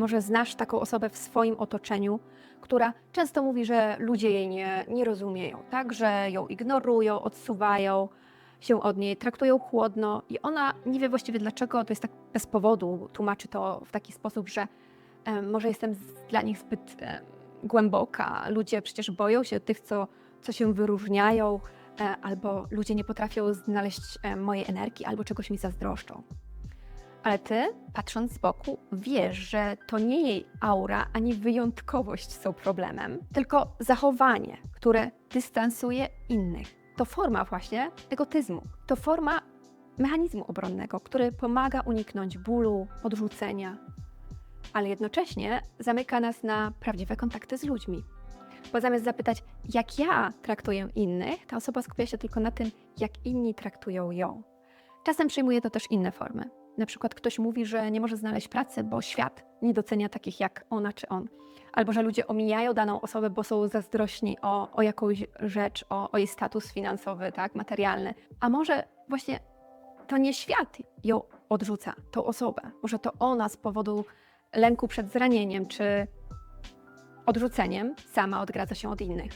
Może znasz taką osobę w swoim otoczeniu, która często mówi, że ludzie jej nie, nie rozumieją, tak? Że ją ignorują, odsuwają się od niej, traktują chłodno i ona nie wie właściwie dlaczego, to jest tak bez powodu, tłumaczy to w taki sposób, że e, może jestem z, dla nich zbyt e, głęboka, ludzie przecież boją się tych, co, co się wyróżniają, e, albo ludzie nie potrafią znaleźć e, mojej energii, albo czegoś mi zazdroszczą. Ale ty, patrząc z boku, wiesz, że to nie jej aura ani wyjątkowość są problemem, tylko zachowanie, które dystansuje innych. To forma właśnie egotyzmu. To forma mechanizmu obronnego, który pomaga uniknąć bólu, odrzucenia, ale jednocześnie zamyka nas na prawdziwe kontakty z ludźmi. Bo zamiast zapytać, jak ja traktuję innych, ta osoba skupia się tylko na tym, jak inni traktują ją. Czasem przyjmuje to też inne formy. Na przykład ktoś mówi, że nie może znaleźć pracy, bo świat nie docenia takich jak ona czy on. Albo że ludzie omijają daną osobę, bo są zazdrośni o, o jakąś rzecz, o, o jej status finansowy, tak, materialny. A może właśnie to nie świat ją odrzuca, tą osobę. Może to ona z powodu lęku przed zranieniem czy odrzuceniem sama odgradza się od innych.